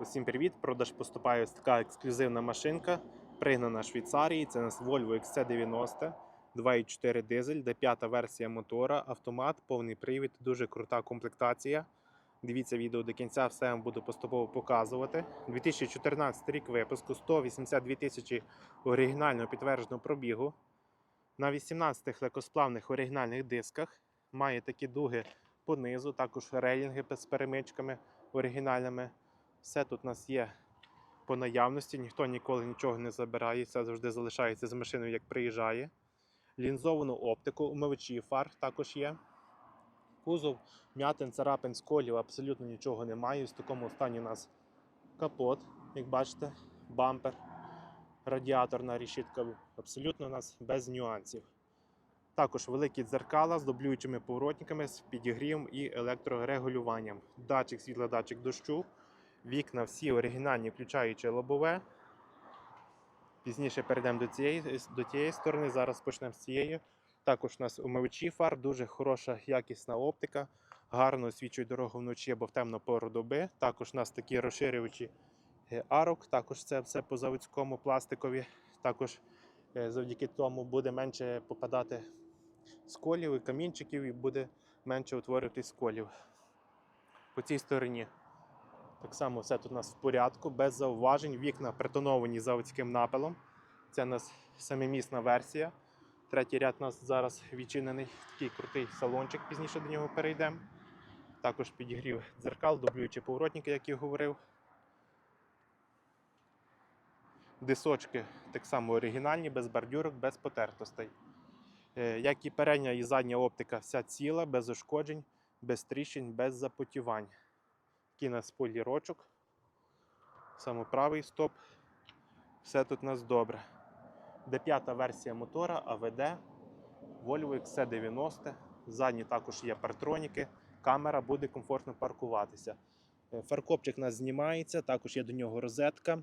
Усім привіт! Продаж поступає ось така ексклюзивна машинка, пригнана Швейцарії. Це у нас Volvo XC90, 2.4 дизель, де п'ята версія мотора, автомат, повний привід, дуже крута комплектація. Дивіться відео до кінця, все вам буду поступово показувати. 2014 рік випуску, 182 тисячі оригінального підтвердженого пробігу. На 18 легкосплавних оригінальних дисках. Має такі дуги по низу, також рейлінги з перемичками оригінальними. Все тут у нас є по наявності, ніхто ніколи нічого не забирає, все завжди залишається з машиною, як приїжджає. Лінзовану оптику, умивачі фар також є. Кузов, м'ятин, царапин, сколів, абсолютно нічого немає. В такому стані у нас капот, як бачите, бампер, радіаторна решітка, абсолютно у нас без нюансів. Також великі дзеркала з дублюючими поворотниками, з підігрівом і електрорегулюванням. Датчик, світлодатчик дощу. Вікна всі оригінальні, включаючи лобове. Пізніше перейдемо до цієї, до тієї сторони. Зараз почнемо з цієї. Також у нас умивачі фар, дуже хороша якісна оптика, гарно освічує дорогу вночі або в темну пору доби. Також у нас такі розширювачі е, арок, також це все по заводському пластикові. Також е, завдяки тому буде менше попадати сколів і камінчиків, і буде менше утворюватись сколів. По цій стороні так само все тут у нас в порядку, без зауважень. Вікна притоновані заводським напилом. Це у нас самомісна версія. Третій ряд у нас зараз відчинений. Такий крутий салончик, пізніше до нього перейдемо. Також підігрів дзеркал, дублюючі поворотники, як я говорив. Дисочки так само оригінальні, без бордюрок, без потертостей. Е, Як і передня і задня оптика, вся ціла, без ушкоджень, без тріщин, без запотівань. Такий у нас полірочок. Саме правий стоп. Все тут у нас добре. Де п'ята версія мотора АВД, Volvo XC90. Ззадні також є партроніки. Камера буде комфортно паркуватися. Е, Фаркопчик у нас знімається, також є до нього розетка.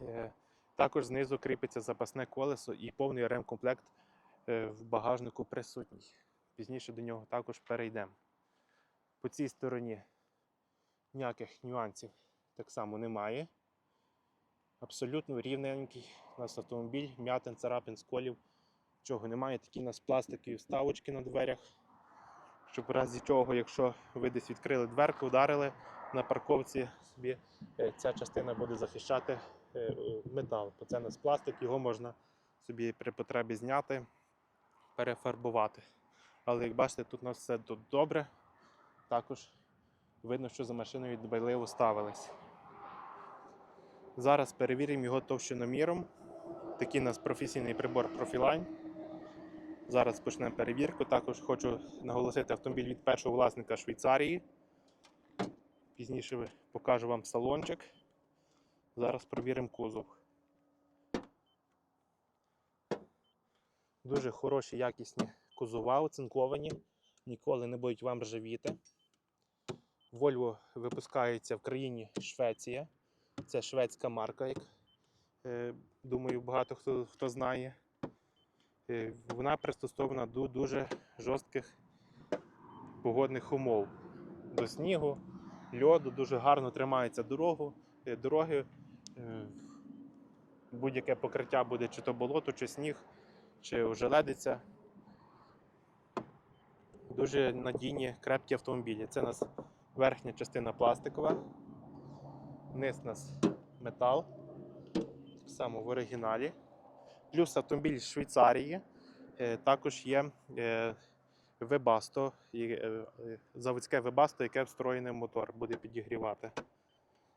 Е, Також знизу кріпиться запасне колесо і повний ремкомплект е, в багажнику присутній. Пізніше до нього також перейдемо. По цій стороні ніяких нюансів так само немає. Абсолютно рівненький у нас автомобіль, м'ятин, царапин, сколів. Чого немає, такі у нас пластикові вставочки на дверях. Щоб в разі чого, якщо ви десь відкрили дверку, ударили на парковці, собі е, ця частина буде захищати е, метал. Бо це у нас пластик, його можна собі при потребі зняти, перефарбувати. Але як бачите, тут у нас все добре. Також видно, що за машиною дбайливо ставились. Зараз перевіримо його товщиноміром. Такий у нас професійний прибор Profiline. Зараз почнемо перевірку. Також хочу наголосити автомобіль від першого власника Швейцарії. Пізніше покажу вам салончик. Зараз провіримо кузов. Дуже хороші, якісні кузова, оцинковані, ніколи не будуть вам ржавіти. Volvo випускається в країні Швеція. Це шведська марка, як е, думаю, багато хто, хто знає. Е, Вона пристосована до дуже жорстких погодних умов. До снігу, льоду, дуже гарно тримається дорогу, е, дороги. Будь-яке покриття буде чи то болото, чи сніг, чи ожеледиця. Дуже надійні, крепкі автомобілі. Це нас верхня частина пластикова, низ у нас метал, так само в оригіналі. Плюс автомобіль з Швейцарії. Е, Також є і, е, е, заводське Webasto, яке встроєний мотор, буде підігрівати.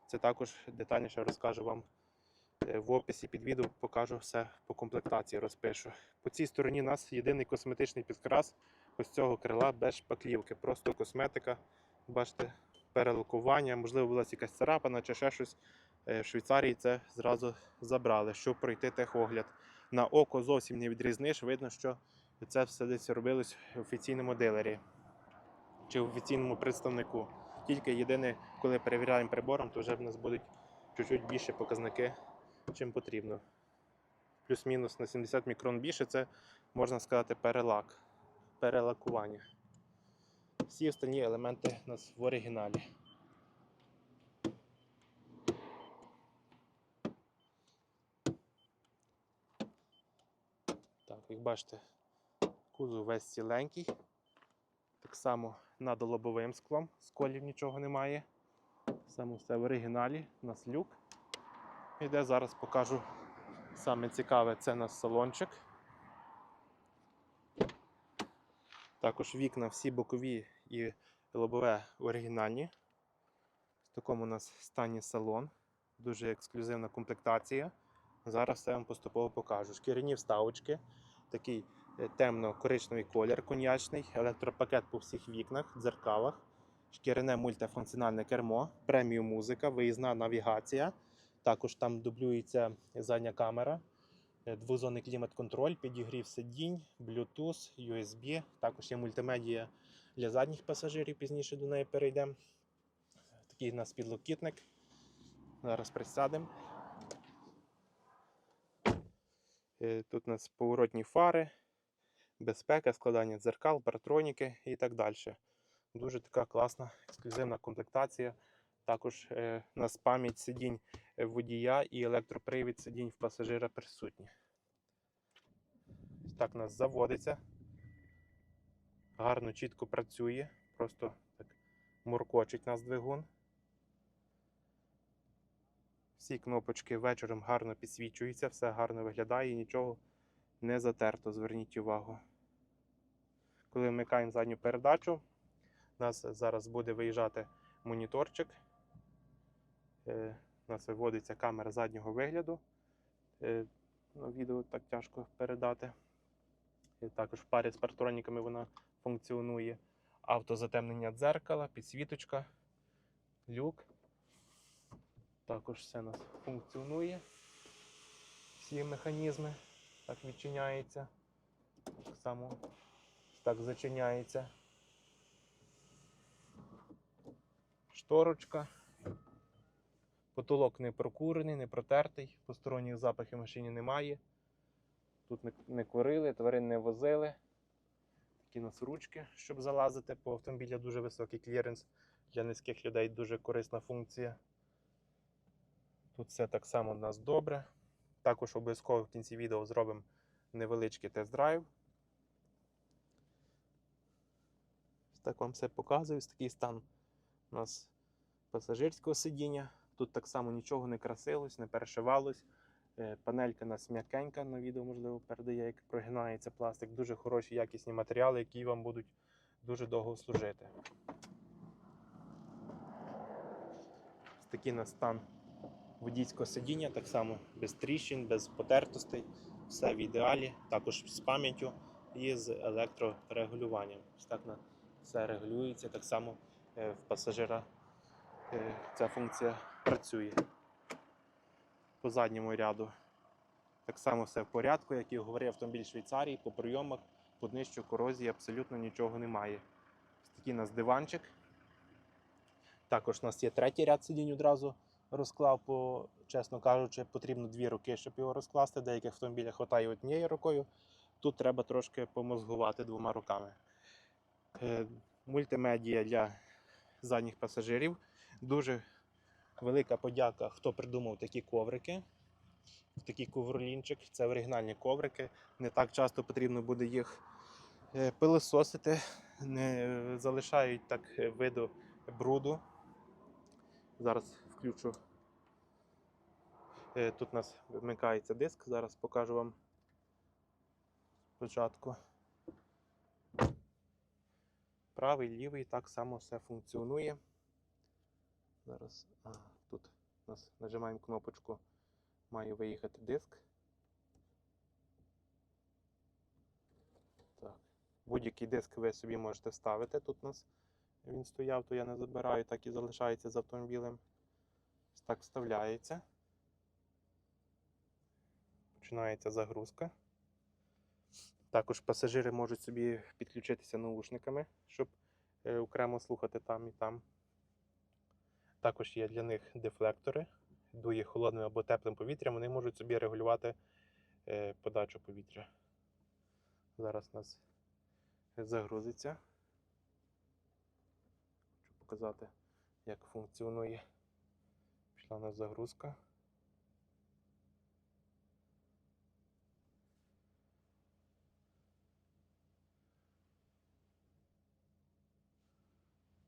Це також детальніше розкажу вам в описі під відео, покажу все по комплектації, розпишу. По цій стороні у нас єдиний косметичний підкрас ось цього крила без шпаклівки. Просто косметика. Бачите, перелокування, можливо, була якась царапина чи ще щось. Е, В Швейцарії це зразу забрали, щоб пройти техогляд. На око зовсім не відрізниш, видно, що це все десь робилось в офіційному дилері чи в офіційному представнику. Тільки єдине, коли перевіряємо прибором, то вже в нас будуть чуть-чуть більше показники, чим потрібно. Плюс-мінус на 70 мікрон більше це можна сказати перелак, перелакування. Всі останні елементи у нас в оригіналі. Так, Як бачите, кузов весь ціленький. Так само над лобовим склом, сколів нічого немає. Саме все в оригіналі, у нас люк. Іде, зараз покажу саме цікаве це наш салончик. Також вікна всі бокові і лобове оригінальні. В такому у нас стані салон. Дуже ексклюзивна комплектація. Зараз все вам поступово покажу. Шкіряні вставочки, такий е, темно-коричневий колір коньячний, електропакет по всіх вікнах, дзеркалах, шкіряне мультифункціональне кермо, преміум музика, виїзна навігація. Також там дублюється задня камера, е, двозонний клімат-контроль, підігрів сидінь, Bluetooth, USB. Також є мультимедія для задніх пасажирів, пізніше до неї перейдемо. Такий у нас підлокітник. Зараз присядемо. Е, Тут у нас поворотні фари, безпека, складання дзеркал, партроніки і так далі. Дуже така класна ексклюзивна комплектація. Також е, у нас пам'ять сидінь водія і електропривід сидінь в пасажира присутні. Так у нас заводиться. Гарно, чітко працює. Просто так муркочить нас двигун. Всі кнопочки вечором гарно підсвічуються, все гарно виглядає і нічого не затерто, зверніть увагу. Коли вмикаємо задню передачу, у нас зараз буде виїжджати моніторчик. Е, У нас виводиться камера заднього вигляду. Е, відео так тяжко передати. І також в парі з партроніками вона функціонує. Автозатемнення дзеркала, підсвіточка, люк. Також все у нас функціонує. Всі механізми так відчиняється. Так само так зачиняється. Шторочка. Потолок не прокурений, не протертий, посторонніх запахів в машині немає. Тут не, курили, тварин не возили. Такі у нас ручки, щоб залазити по автомобілю дуже високий кліренс. Для низьких людей дуже корисна функція. Тут все так само у нас добре. Також обов'язково в кінці відео зробимо невеличкий тест-драйв. Так вам все показую. Такий стан у нас пасажирського сидіння. Тут так само нічого не красилось, не перешивалось. Е, Панелька нас м'якенька, на відео, можливо, передає, як прогинається пластик. Дуже хороші якісні матеріали, які вам будуть дуже довго служити. Ось такий у стан водійського сидіння, так само без тріщин, без потертостей, все в ідеалі, також з пам'яттю і з електрорегулюванням. Ось так на все регулюється, так само е, в пасажира е, ця функція працює. По задньому ряду так само все в порядку, як і говорив автомобіль Швейцарії, по прийомах, по днищу корозії абсолютно нічого немає. Ось такий у нас диванчик. Також у нас є третій ряд сидінь одразу розклав, бо, чесно кажучи, потрібно дві руки, щоб його розкласти. Деяких автомобілях хватає однією рукою. Тут треба трошки помозгувати двома руками. Е, Мультимедія для задніх пасажирів. Дуже велика подяка, хто придумав такі коврики. Такий ковролінчик. Це оригінальні коврики. Не так часто потрібно буде їх е, пилососити, не залишають так виду бруду. Зараз включу. Е, Тут у нас вмикається диск, зараз покажу вам спочатку. Правий, лівий, так само все функціонує. Зараз а, тут у нас нажимаємо кнопочку, має виїхати диск. Так. Будь-який диск ви собі можете вставити. Тут у нас він стояв, то я не забираю, так і залишається з автомобілем. Так вставляється. Починається загрузка. Також пасажири можуть собі підключитися наушниками, щоб е, окремо слухати там і там. Також є для них дефлектори, дує холодним або теплим повітрям, вони можуть собі регулювати е, подачу повітря. Зараз у нас загрузиться. Хочу показати, як функціонує. Пішла у нас загрузка.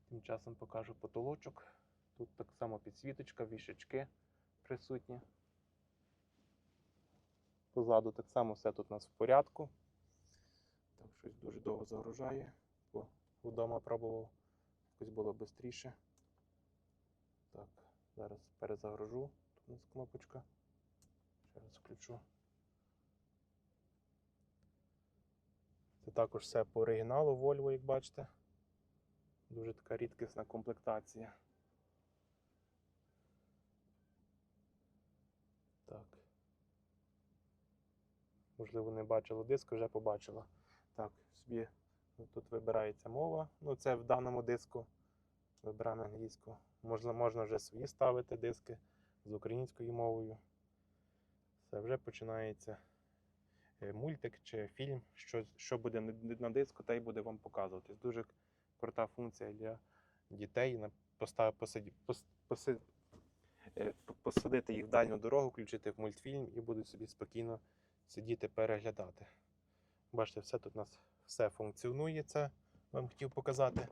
Тим часом покажу потолочок. Тут так само підсвіточка, вішечки присутні. Позаду так само все тут у нас в порядку. Так, щось дуже довго загружає, бо вдома пробував, якось було швидше. Так, зараз перезагружу. Тут у нас кнопочка. Ще раз включу. Це також все по оригіналу Volvo, як бачите. Дуже така рідкісна комплектація. Так. Можливо, не бачила диск, вже побачила. Так, собі ну, тут вибирається мова. Ну, це в даному диску. Вибираємо англійську. Можна, можна вже свої ставити диски з українською мовою. Все, вже починається е, мультик чи фільм, що, що буде на- диску, та й буде вам показуватись. Дуже крута функція для дітей. Постав- посаді- пос- поси- е, посадити їх в дальню дорогу, включити в мультфільм і будуть собі спокійно сидіти, переглядати. Бачите, все тут у нас все функціонує, це вам хотів показати.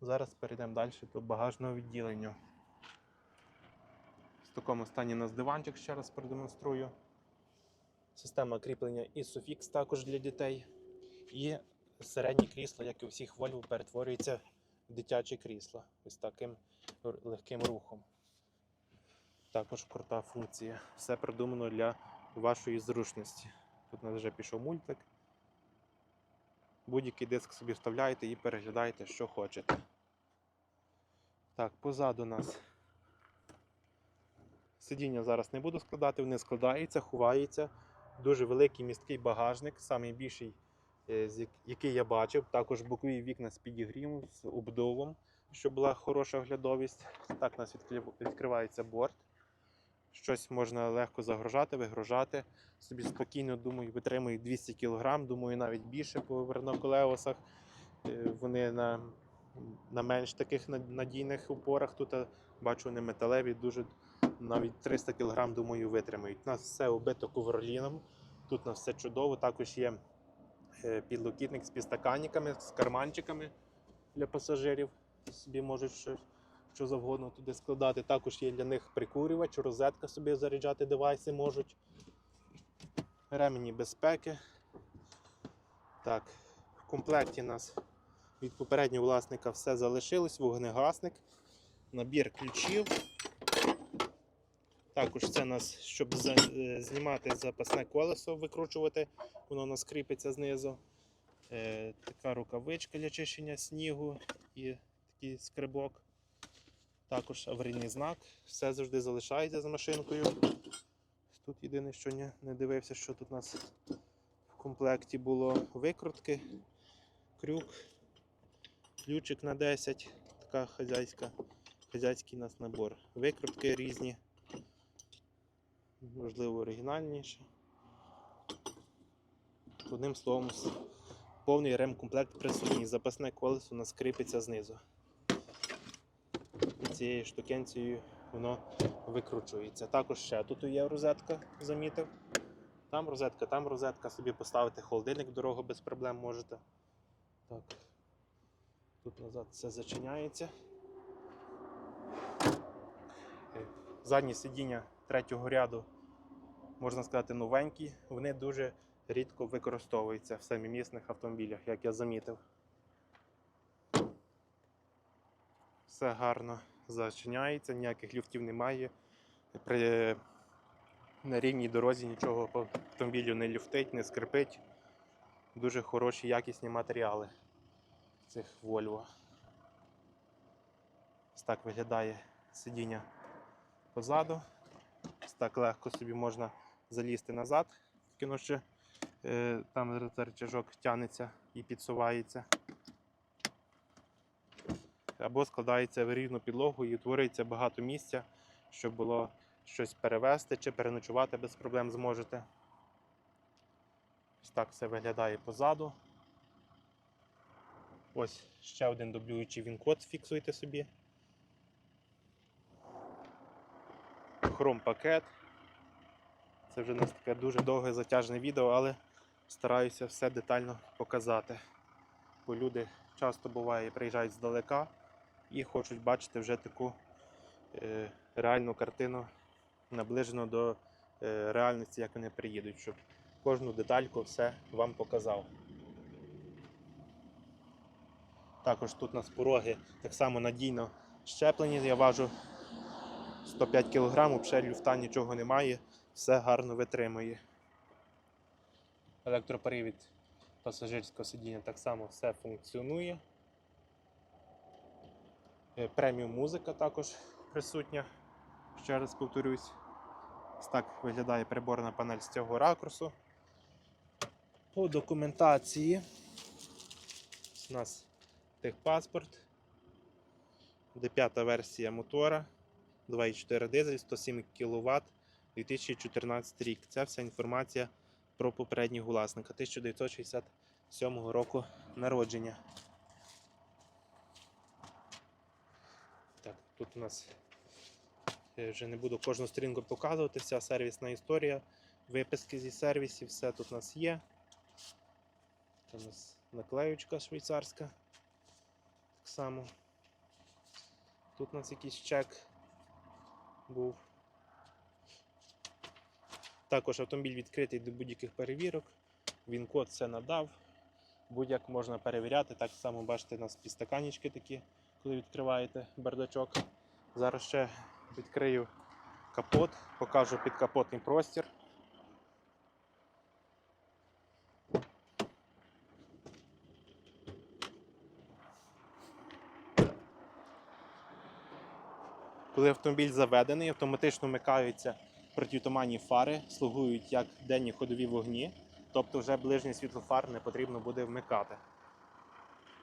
Зараз перейдемо далі до багажного відділення. В такому стані у нас диванчик, ще раз продемонструю. Система кріплення ISOFIX також для дітей. І середнє крісло, як і у всіх Volvo, перетворюється в дитяче крісло. Ось таким легким рухом. Також крута функція. Все придумано для вашої зручності. Тут у нас вже пішов мультик. Будь-який диск собі вставляєте і переглядаєте, що хочете. Так, позаду нас сидіння зараз не буду складати, вони складаються, ховаються. Дуже великий місткий багажник, найбільший, який я бачив. Також бокові вікна з підігрівом, з обдувом, щоб була хороша оглядовість. Так у нас відкривається борт. Щось можна легко загружати, вигружати. Собі спокійно, думаю, витримують 200 кг, думаю, навіть більше по верноколеосах. Е, Вони на, на менш таких надійних опорах. Тут бачу, вони металеві, дуже навіть 300 кг, думаю, витримають. У нас все оббито ковроліном. Тут у все чудово. Також є е, підлокітник з підстаканниками, з карманчиками для пасажирів. Собі можуть що, що завгодно туди складати. Також є для них прикурювач, розетка собі заряджати девайси можуть. Ремені безпеки. Так, в комплекті у нас від попереднього власника все залишилось, вогнегасник, набір ключів. Також це нас, щоб е, знімати запасне колесо, викручувати, воно у нас кріпиться знизу. Е, така рукавичка для чищення снігу і такий скрибок. Також аварійний знак. Все завжди залишається з машинкою. Тут єдине, що не, не дивився, що тут у нас в комплекті було викрутки, крюк, ключик на 10, така хазяйська, хазяйський у нас набор. Викрутки різні, можливо, оригінальніші. Одним словом, повний ремкомплект присутній. Запасне колесо у нас кріпиться знизу. І цією штукенцією воно викручується. Також ще тут є розетка, замітив. Там розетка, там розетка, собі поставити холодильник дорогу без проблем можете. Так. Тут назад все зачиняється. Е, Задні сидіння третього ряду, можна сказати, новенькі. Вони дуже рідко використовуються в семимісних автомобілях, як я замітив. Все гарно зачиняється, ніяких люфтів немає. При на рівній дорозі нічого по автомобілю не люфтить, не скрипить. Дуже хороші, якісні матеріали цих Volvo. Ось так виглядає сидіння позаду. Ось так легко собі можна залізти назад, тільки ще там рычажок тягнеться і підсувається. Або складається в рівну підлогу і утворюється багато місця, щоб було щось перевезти чи переночувати без проблем зможете. Ось так все виглядає позаду. Ось ще один дублюючий він-код фіксуйте собі. Хром пакет. Це вже у нас таке дуже довге затяжне відео, але стараюся все детально показати. Бо люди часто буває приїжджають здалека і хочуть бачити вже таку е, реальну картину, наближену до е, реальності, як вони приїдуть, щоб кожну детальку все вам показав. Також тут у нас пороги так само надійно щеплені. Я важу 105 кг, взагалі люфта нічого немає, все гарно витримує. Електропривід пасажирського сидіння так само все функціонує. Е, Преміум музика також присутня. Ще раз повторюсь. Так виглядає приборна панель з цього ракурсу. По документації у нас техпаспорт, де п'ята версія мотора, 2,4 дизель, 107 кВт, 2014 рік. Це вся інформація про попереднього власника 1967 року народження. Так, тут у нас я вже не буду кожну сторінку показувати, вся сервісна історія, виписки зі сервісів, все тут у нас є. Тут у нас наклеючка швейцарська. Так само. Тут у нас якийсь чек був. Також автомобіль відкритий до будь-яких перевірок. Він код все надав. Будь-як можна перевіряти. Так само бачите, у нас підстаканічки такі, коли відкриваєте бардачок. Зараз ще відкрию капот, покажу підкапотний простір. Коли автомобіль заведений, автоматично вмикаються протитуманні фари, слугують як денні ходові вогні, тобто вже ближнє світло фар не потрібно буде вмикати.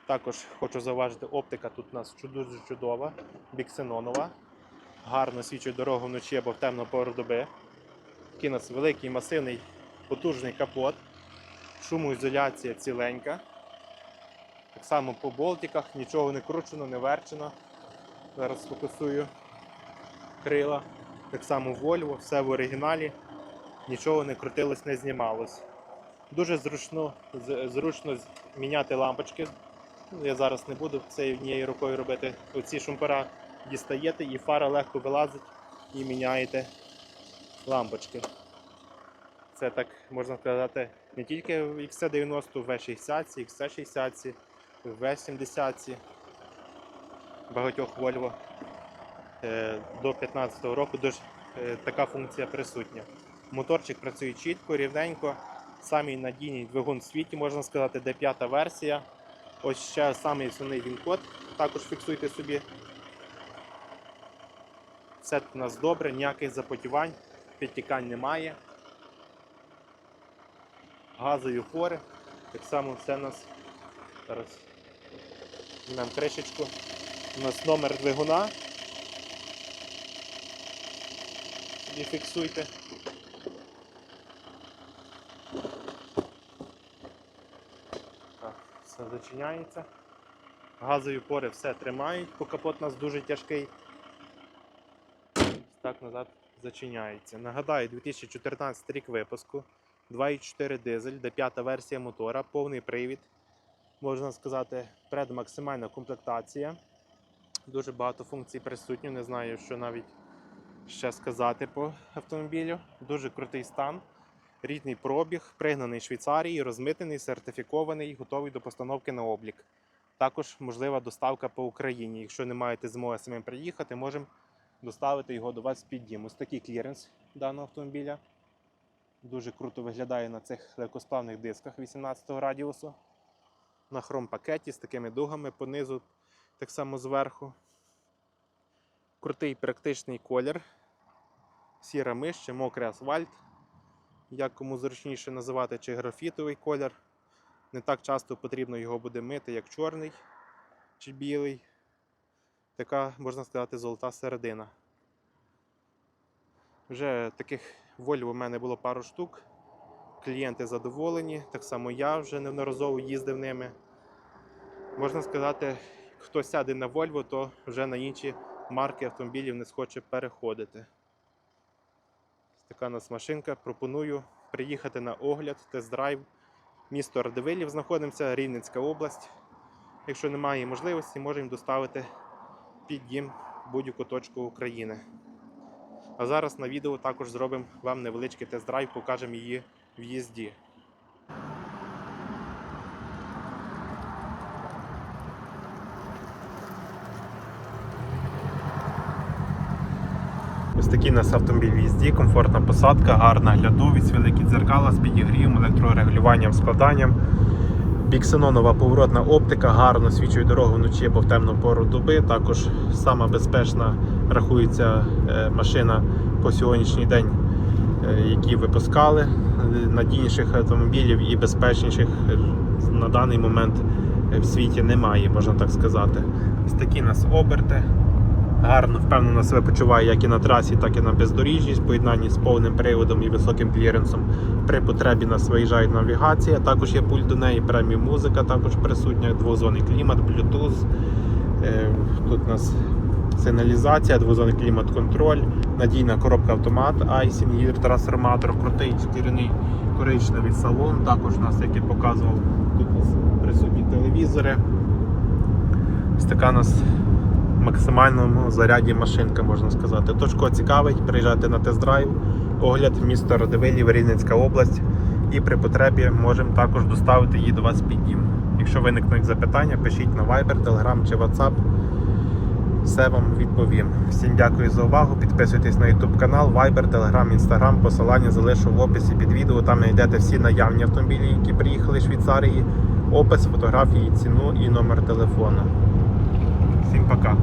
Також хочу зауважити, оптика тут у нас дуже чудова, біксенонова, гарно свічить дорогу вночі або в темну пору доби. Такий у нас великий, масивний, потужний капот, шумоізоляція ціленька. Так само по болтиках, нічого не кручено, не верчено. Зараз сфокусую крила. Так само Volvo, все в оригіналі, нічого не крутилось, не знімалось. Дуже зручно, зручно міняти лампочки. Я зараз не буду це однією рукою робити. Оці шумпера дістаєте і фара легко вилазить і міняєте лампочки. Це так можна сказати не тільки в XC90, в V60, XC60, в V70, багатьох Volvo. Е, До 2015 року дуже е, така функція присутня. Моторчик працює чітко, рівненько. Самий надійний двигун в світі, можна сказати, де п'ята версія. Ось ще самий основний він-код. Також фіксуйте собі. Все у нас добре, ніяких запотівань, підтікань немає. Газові фори. Так само все у нас. Зараз візьмемо кришечку. У нас номер двигуна. Собі фіксуйте. Все зачиняється. Газові пори все тримають, бо капот у нас дуже тяжкий. Так назад зачиняється. Нагадаю, 2014 рік випуску. 2,4 дизель, де п'ята версія мотора, повний привід. Можна сказати, предмаксимальна комплектація. Дуже багато функцій присутні. Не знаю, що навіть ще сказати по автомобілю. Дуже крутий стан. Рідний пробіг, пригнаний Швейцарії, розмитений, сертифікований, готовий до постановки на облік. Також можлива доставка по Україні. Якщо не маєте змоги самим приїхати, можемо доставити його до вас під дім. Ось такий кліренс даного автомобіля. Дуже круто виглядає на цих легкосплавних дисках 18 радіусу. На хром-пакеті з такими дугами понизу, так само зверху. Крутий практичний колір. Сіра чи мокрий асфальт. Як кому зручніше називати, чи графітовий колір. Не так часто потрібно його буде мити, як чорний чи білий. Така, можна сказати, золота середина. Вже таких Volvo у мене було пару штук. Клієнти задоволені, так само я вже неодноразово їздив ними. Можна сказати, хто сяде на Volvo, то вже на інші марки автомобілів не схоче переходити. Така у нас машинка. Пропоную приїхати на огляд, тест-драйв. Місто Радивилів знаходимося, Рівненська область. Якщо немає можливості, можемо доставити під дім будь-яку точку України. А зараз на відео також зробимо вам невеличкий тест-драйв, покажемо її в їзді. Ось такий у нас автомобіль в їзді, комфортна посадка, гарна глядовість, великі дзеркала з підігрівом, електрорегулюванням, складанням. Біксенонова поворотна оптика, гарно свічує дорогу вночі або в темну пору доби. Також сама безпечна рахується е, машина по сьогоднішній день, е, які випускали. Надійніших автомобілів і безпечніших е, на даний момент в світі немає, можна так сказати. Ось такі нас оберти. Гарно, впевнено себе почуває як і на трасі, так і на бездоріжжі, в поєднанні з повним приводом і високим кліренсом. При потребі нас виїжджає навігація, також є пульт до неї, преміум музика також присутня, двозонний клімат, Bluetooth. Е, Тут у нас сигналізація, двозонний клімат контроль, надійна коробка автомат, айсінг, гір, трансформатор, крутий шкіряний коричневий салон. Також у нас, як я показував, тут у нас присутні телевізори. Ось така у нас максимальному заряді машинка, можна сказати. Тож кого цікавить, приїжджайте на тест-драйв, огляд місто Радивилів, Рівненська область. І при потребі можемо також доставити її до вас під дім. Якщо виникнуть запитання, пишіть на Viber, Telegram чи WhatsApp. Все вам відповім. Всім дякую за увагу. Підписуйтесь на YouTube канал, Viber, Telegram, Instagram. Посилання залишу в описі під відео. Там знайдете всі наявні автомобілі, які приїхали з Швейцарії, опис, фотографії, ціну і номер телефону. Всім пока.